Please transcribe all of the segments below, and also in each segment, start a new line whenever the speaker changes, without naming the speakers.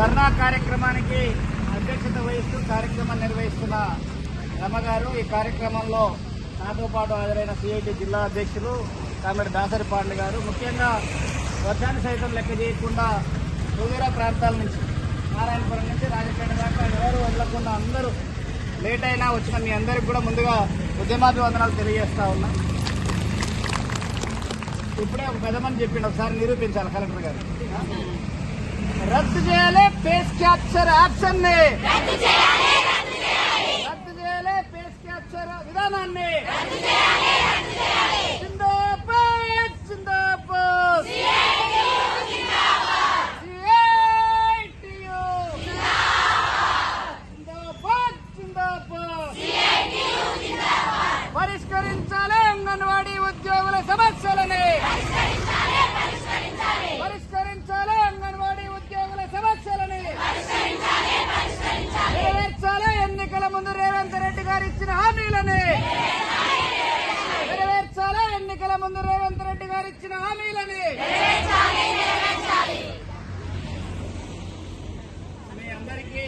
ధర్నా కార్యక్రమానికి అధ్యక్షత వహిస్తూ కార్యక్రమం నిర్వహిస్తున్న రమగారు ఈ కార్యక్రమంలో నాతో పాటు హాజరైన సిఐటి జిల్లా అధ్యక్షులు కామెడి దాసరి పాండ్య గారు. ముఖ్యంగా వర్షాన్ని సైతం లెక్క చేయకుండా సుదూర ప్రాంతాల నుంచి నారాయణపురం నుంచి రాజపేట దాకా ఎవరు వదలకుండా అందరూ లేట్ అయినా వచ్చిన మీ అందరికి కూడా ముందుగా ఉద్యమాభివందనాలు తెలియజేస్తా ఉన్నా. ఇప్పుడే ఒక పెద్దమని చెప్పిండు ఒకసారి నిరూపించాలి కలెక్టర్ గారు. రద్దు చేయాలి పేస్ క్యాప్చర్ యాక్షన్ని రద్దు చేయాలి. పేస్ క్యాప్చర్ విధానాన్ని. పరిష్కరించాలి అంగన్వాడీ ఉద్యోగుల సమస్యలని. పరిష్కరించాలి అంగన్వాడీ ఉద్యోగుల సమస్యలని నెరవేర్చాలి ఎన్నికల ముందు రేవంత్ రెడ్డి గారు ఇచ్చిన హామీలని నెరవేర్చాలి? ఎన్నికల ముందు రేవంత్ రెడ్డి గారు ఇచ్చిన హామీలని అందరికీ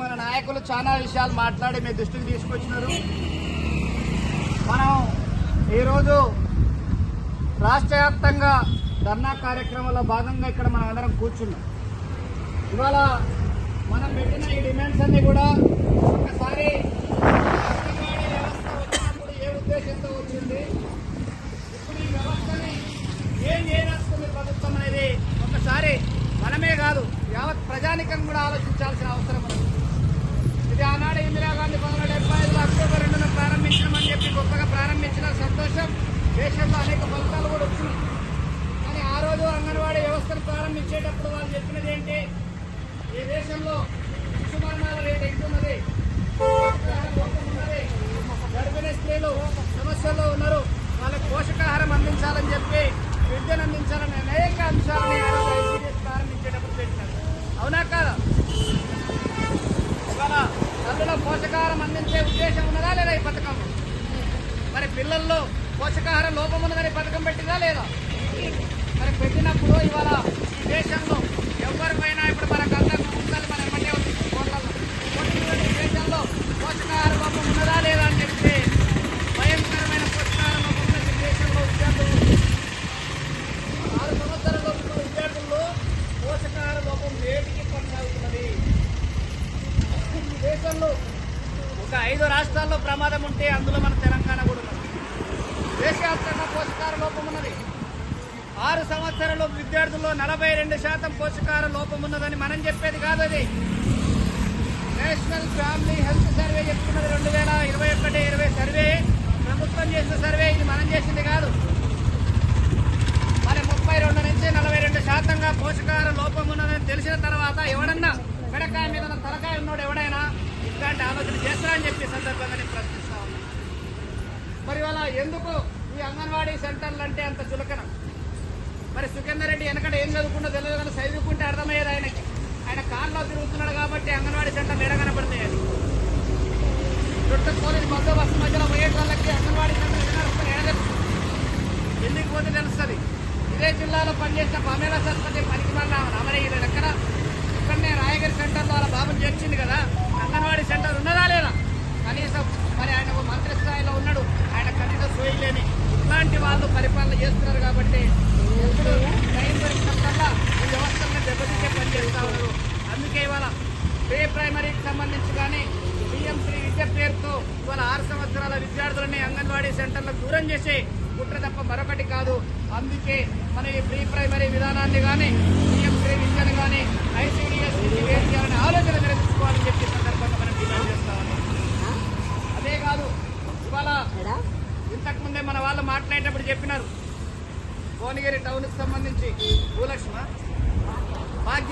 మన నాయకులు చాలా విషయాలు మాట్లాడి మీ దృష్టికి తీసుకొచ్చినారు. మనం ఈరోజు రాష్ట్ర వ్యాప్తంగా ధర్నా కార్యక్రమంలో భాగంగా ఇక్కడ మనం అందరం కూర్చున్నాం. ఇవాళ మనం పెట్టిన ఈ డిమాండ్స్ అన్ని కూడా మరి అంగన్వాడీ వ్యవస్థ వచ్చినప్పుడు ఏ ఉద్దేశంతో వచ్చింది? ఇప్పుడు ఈ వ్యవస్థని ఏం చేయదలుచుకుంది ప్రభుత్వం అనేది ఒకసారి మనమే కాదు యావత్ ప్రజానికం కూడా ఆలోచించాల్సిన అవసరం ఉంది. ఇది ఆనాడు ఇందిరాగాంధీ పంతొమ్మిది డెబ్బై ఐదులో అక్టోబర్ రెండున ప్రారంభించడమని చెప్పి గొప్పగా ప్రారంభించిన సంతోషం దేశంలో అనేక ఫలితాలు కూడా వచ్చినాయి. కానీ ఆ రోజు అంగన్వాడీ వ్యవస్థను ప్రారంభించేటప్పుడు వాళ్ళు చెప్పినది ఏంటి? ఈ దేశంలో శిశు మరణాల రేటు ఎక్కున్నది పోషకాహారం లోపం ఉన్నది గర్భిణీ స్త్రీలు సమస్యల్లో ఉన్నారు. వాళ్ళకి పోషకాహారం అందించాలని చెప్పి విద్యను అందించాలని అనేక అంశాలని ప్రారంభించేటప్పుడు చేసినారు అవునా కాదా? ఇవాళ తల్లులో పోషకాహారం అందించే ఉద్దేశం ఉన్నదా లేదా ఈ పథకం? మరి పిల్లల్లో పోషకాహారం లోపం ఉన్నదని పథకం పెట్టిందా లేదా? మరి పెట్టినప్పుడు ఇవాళ ఈ దేశంలో ఎవరిపైనా ఇప్పుడు మనకు అందరూ ఉండాలి మన ఎమ్మెల్యే ఉంది ఫోన్లలో. కొట్టినటువంటి ఈ దేశంలో పోషకాహార లోపం ఉన్నదా లేదా అని చెప్తే భయంకరమైన పోషకాహార లోపం ఉన్న ఈ దేశంలో విద్యార్థులు ఆరు సంవత్సరాల లోపల విద్యార్థుల్లో పోషకాహార లోపం నేటికి కొనసాగుతున్నది ఈ దేశంలో ఒక ఐదు రాష్ట్రాల్లో ప్రమాదం ఉంటే అందులో మన తెలంగాణ కూడా ఉన్నది. దేశవ్యాప్తంగా పోషకాహార లోపం ఉన్నది. ఆరు సంవత్సరాల విద్యార్థుల్లో నలభై రెండు శాతం పోషకాహార లోపం ఉన్నదని మనం చెప్పేది కాదు అది. నేషనల్ ఫ్యామిలీ హెల్త్ సర్వే చెప్తున్నది రెండు వేల ఇరవై ఒకటి ఇరవై సర్వే. ప్రభుత్వం చేసిన సర్వే ఇది మనం చేసింది కాదు. మరి ముప్పై రెండు నుంచి నలభై రెండు శాతంగా పోషకాహార లోపం ఉన్నదని తెలిసిన తర్వాత ఎవడన్నా పిడకాయ మీద ఉన్న తలకాయ ఉన్నాడు ఎవడైనా ఇట్లాంటి ఆలోచన చేస్తారని చెప్పి సందర్భంగా నేను ప్రశ్నిస్తా మరి ఇవాళ ఎందుకు ఈ అంగన్వాడీ సెంటర్లు అంటే అంత చులకన? మరి సుఖేందర్ రెడ్డి వెనకడ ఏం చదువుకుంటో తెలియదు కానీ చదువుకుంటే అర్థమయ్యేది ఆయనకి. ఆయన కార్లో తిరుగుతున్నాడు కాబట్టి అంగన్వాడీ సెంటర్లు ఎడ కనపడతాయి అది. చుట్టూ పోలీస్ బందోబస్తు మధ్యలో పోయే వాళ్ళకి అంగన్వాడీ సెంటర్ ఎడ ఎందుకు పోతే తెలుస్తుంది? ఇదే జిల్లాలో పనిచేసిన పమేళ సరస్వతి పనికి మళ్ళీ అమరయ్యలేదు ఎక్కడ? అక్కడనే రాయగిరి సెంటర్ ద్వారా బాబుని చేర్చింది కదా. అంగన్వాడీ సెంటర్ ఉన్నదా లేదా? కనీసం మరి ఆయన ఒక మంత్రి స్థాయిలో ఉన్నాడు. ఆయన కనీసం సోయలేని ఇట్లాంటి వాళ్ళు పరిపాలన చేస్తున్నారు కాబట్టి ఎప్పుడు టైం దొరికినప్పుడల్లా ఈ వ్యవస్థలను దెబ్బతీసే పని చేస్తా ఉన్నారు. అందుకే ఇవాళ ప్రీ ప్రైమరీకి సంబంధించి కానీ సీఎం శ్రీ విద్య పేరుతో ఇవాళ ఆరు సంవత్సరాల విద్యార్థులని అంగన్వాడీ సెంటర్లకు దూరం చేసే కుట్ర తప్ప మరొకటి కాదు. అందుకే మన ఈ ప్రీ ప్రైమరీ విధానాన్ని కానీ విద్యను కానీ ఐసీడీఎస్ వేరు చేయాలని ఆలోచన నిరసించుకోవాలని చెప్పి సందర్భంగా మనం డిమాండ్ చేస్తా అదే కాదు ఇవాళ ఇంతకు ముందే మన వాళ్ళు మాట్లాడేటప్పుడు చెప్పినారు భువనగిరి టౌన్కి సంబంధించి భూలక్ష్మ భాగ్య